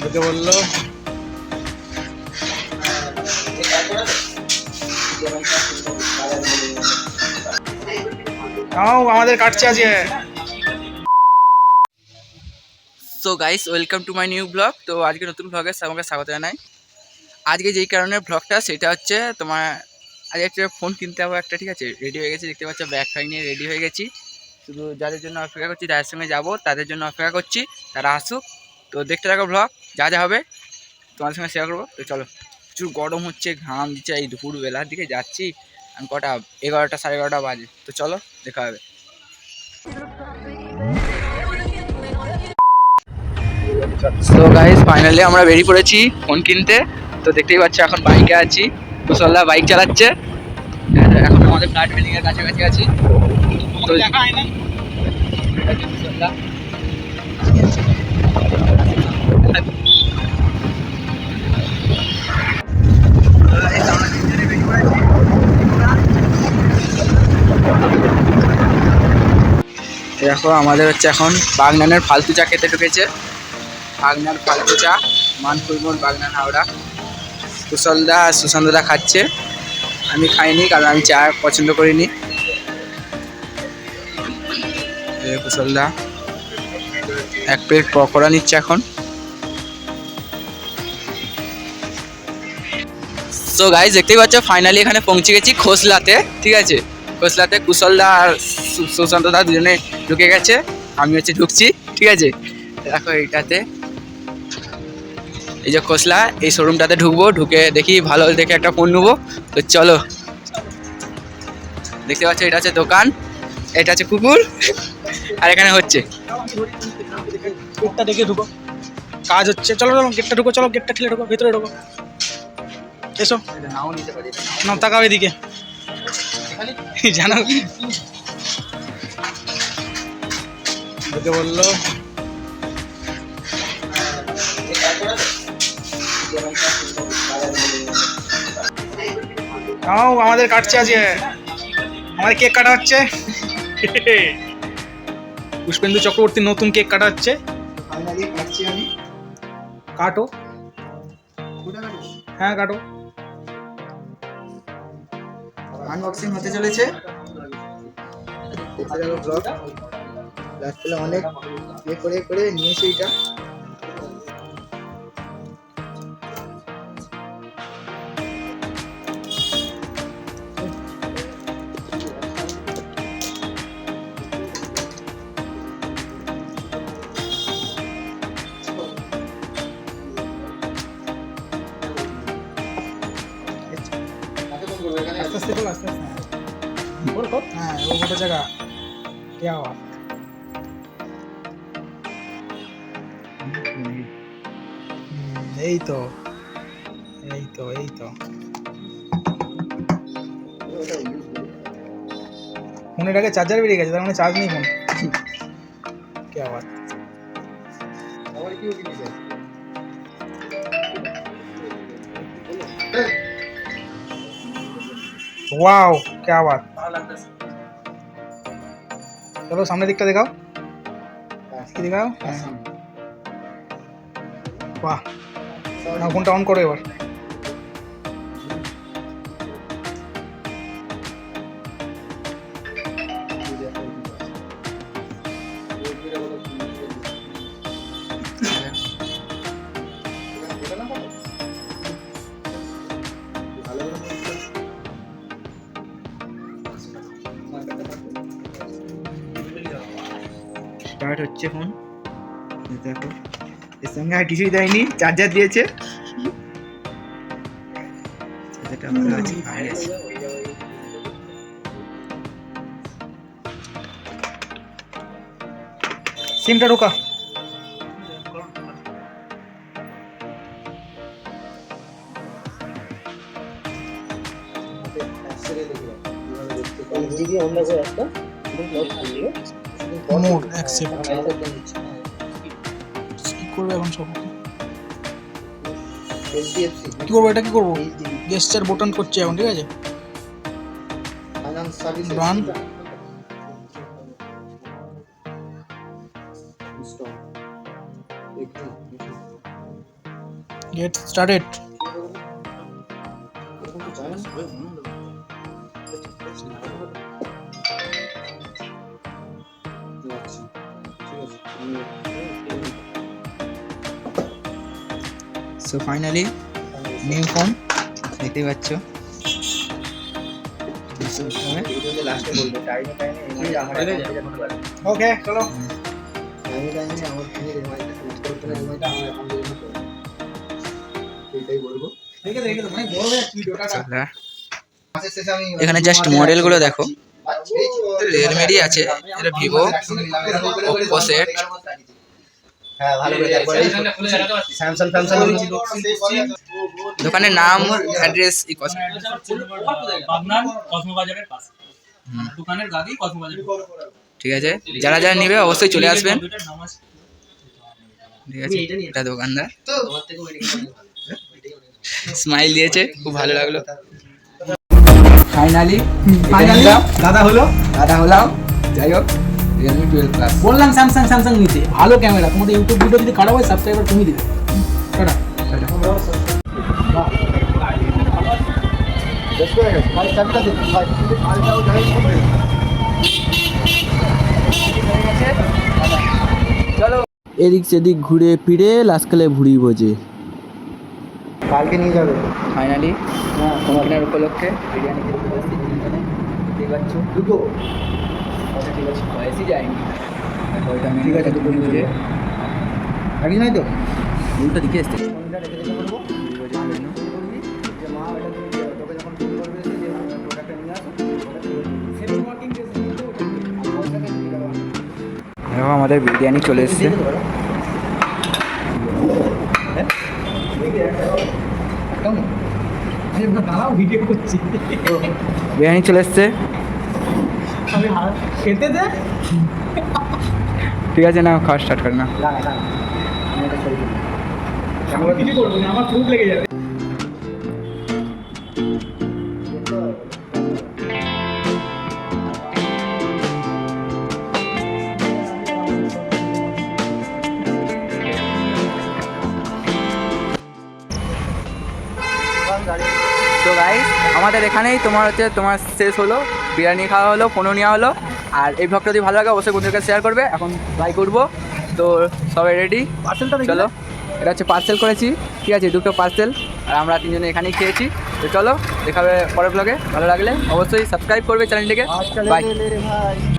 ঢুকে বলল। আমাদের কাটছে আজকে। So guys welcome to my new blog তো আজকে নতুন ব্লগে আমাকে স্বাগত জানাই। আজকে যেই কারণে ব্লগটা সেটা হচ্ছে তোমার, আজকে একটা ফোন কিনতে হবে একটা, ঠিক আছে? রেডি হয়ে গেছি, দেখতে পাচ্ছ ব্যাগ ফ্যাগ নিয়ে রেডি হয়ে গেছি। শুধু যাদের জন্য অপেক্ষা করছি, যাদের সঙ্গে যাব, তাদের জন্য অপেক্ষা করছি, তারা আসুক। তো দেখতে থাকো ব্লগ যা যা হবে, তোমাদের সঙ্গে শেয়ার করব। তো চলো, প্রচুর গরম হচ্ছে, ঘাম দিচ্ছে এই দুপুর বেলার দিকে, যাচ্ছি। আমি কটা, এগারোটা, সাড়ে এগারোটা বাজে। তো চলো, দেখা হবে। তো গাইজ ফাইনালি আমরা বেরিয়ে পড়েছি ফোন কিনতে। তো দেখতেই পাচ্ছি, এখন বাইকে আছি। কুশলদা বাইক চালাচ্ছে। এখন আমাদের ফ্ল্যাট বিল্ডিং এর কাছাকাছি আছি। তো কুশলদা। Guys, আমরা তিনজনে বেরিয়ে পড়েছি। দেখো, আমাদের হচ্ছে এখন বাগনানের ফালতু চা খেতে ঢুকেছে। বাগনান ফালতু চা মানপুর মোড়, বাগনান হাওড়া। কুশলদা আর সুশান্তদা খাচ্ছে। আমি খাইনি, কারণ আমি চা পছন্দ করিনি। কুশলদা। এক প্লেট পকোড়া নিচ্ছে এখন। সো গাইজ দেখতেই পাচ্ছ ফাইনালি এখানে পৌঁছে গেছি খোসলাতে, ঠিক আছে? খোসলাতে কুশলদা আর সু- সুশান্তদা দুজনে ঢুকে গেছে, আমি হচ্ছে ঢুকছি, ঠিক আছে? দেখো এইটাতে। এই যে খোসলা, এই শোরুমটাতে ঢুকবো, ঢুকে দেখি ভালো দেখে একটা ফোন নেব। তো চলো। দেখতে পাচ্ছ, এটা হচ্ছে দোকান, এটা হচ্ছে কুকুর। আর এখানে হচ্ছে। গেটটা দেখে ঢুকো। কাজ হচ্ছে। চলো চলো, গেটটা ঢুকো, চলো, গেটটা ঠেলে ঢুকো, ভেতরে ঢুকো। এসো। না তাকাও এদিকে। জানো? বলল আমাদের কাটছে আজকে। আমাদের কেক কাটা হচ্ছে। পুষ্পেন্দু চক্রবর্তী নতুন কেক কাটাচ্ছে। কাটো। হ্যাঁ কাটো। আনবক্সিং হতে চলেছে। রাত্রে অনেক ইয়ে করে করে নিয়েছি এটা। আস্তে আস্তে খোল আস্তে আস্তে খোল খোল হ্যাঁ ও গোটা জায়গা क्या हुआ হুম, এই তো এই তো এই তো ফোনের আগে চার্জার বেরিয়ে গেছে তার মানে চার্জ নেই ফোন क्या बात আবার কি ওয়াও কে আবার চলো সামনের দিকটা দেখাও কি দেখাও বাহ ফোনটা অন করো এবার স্টার্ট হচ্ছে ফোন দেখো এর সঙ্গে আর কিছুই দেয়নি চার্জার দিয়েছে। চার্জারটা আমার আছে আর আছে। সিমটা ঢোকা। মোড অ্যাকসেপ্ট কি করবে এখন সব কি করব এটা কি করব? গেস্টার বোটান করছে এখন ঠিক আছে? Run get started so finally new phone দেখতেই পাচ্ছ। এখানে জাস্ট মডেলগুলো দেখো। রিয়েলমিরই আছে, এটা Vivo Oppo set Samsung Samsung দোকানের নাম অ্যাড্রেস ই কথা। পাবনার কসমোবাজারের পাশে। দোকানের গাদি কসমোবাজারের ঠিক আছে? যারা যারা নেবে অবশ্যই চলে আসবেন। ঠিক আছে? এটা দোকানদার। স্মাইল দিয়েছে খুব ভালো লাগল। ফাইনালি ফাইনালি দাদা হলো। দাদা হলাম। যাই হোক। রিয়েলমি টুয়েলভ প্লাস বললাম স্যামসাং স্যামসাং নিতে। ভালো ক্যামেরা তোমাদের ইউটিউব ভিডিও যদি খারাপ হয় সাবস্ক্রাইবার তুমি দিবে। টাটা। এদিক সেদিক ঘুরে ফিরে লাস্টকালে ভুড়ি বোঝে কালকে নিয়ে যাবে। ফাইনালি হ্যাঁ কেনার উপলক্ষে বিরিয়ানি খেতে দুটো। আচ্ছা ঠিক আছে বয়সই যায়নি। ঠিক আছে, নিয়ে যে নাই তো উল্টো দিকে এসছে আমাদের বিরিয়ানি চলে এসছে। করছি। বিরিয়ানি চলে এসছে। আমি খেতে দে। ঠিক আছে না খাওয়া স্টার্ট করে না। আমার লেগে যাবে। তো গাইস আমাদের এখানেই তোমার হচ্ছে তোমার শেষ হলো। বিরিয়ানি খাওয়া হলো ফোনও নেওয়া হলো। আর এই ভ্লগটা যদি ভালো লাগে অবশ্যই বন্ধুদেরকে শেয়ার করবে। এখন বাই করব। তো সবাই রেডি পার্সেলটা চলো। এটা হচ্ছে পার্সেল করেছি। ঠিক আছে দুটো পার্সেল আর আমরা তিনজনে এখানেই খেয়েছি। তো চলো দেখাবে পরের ব্লগে ভালো লাগলে অবশ্যই সাবস্ক্রাইব করবে চ্যানেলটিকে বাই ভাই।